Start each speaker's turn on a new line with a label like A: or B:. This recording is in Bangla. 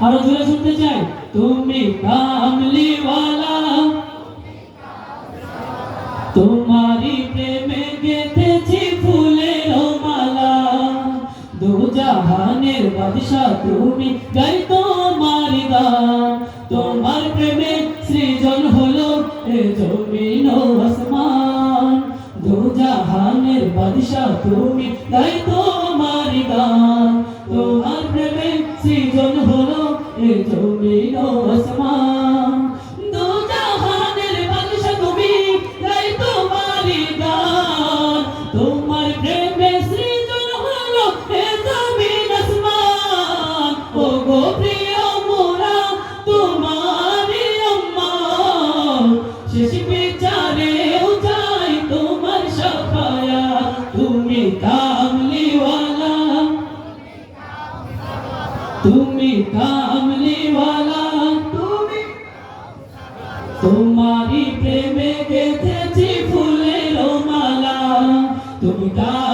A: আরও জোরে শুনতে চাই। তুমি কামলিওয়ালা। তোমারি প্রেমে গেথেছি ফুলের মালা। দু জাহানের বাদশা তুমি, গাই তোমার গান। তোমার প্রেমে সৃজন হলো এ জমিন আসমান। দু জাহানের বাদশা তুমি, গাই তোমার গান। তোমার প্রেমে সৃজন হলো এ জমিন আসমান দু জাহানের বাদশা তুমি গাই তোমার গান তোমার প্রেমে সৃজন হলো এ জমিন আসমান ও গো প্রিয় মোরা তোমারি আম্মা। শেষ তুমি কামলিওয়ালা
B: তুমি
A: তোমারি প্রেমে গেথেছি ফুলের মালা। তুমি কামলিওয়ালা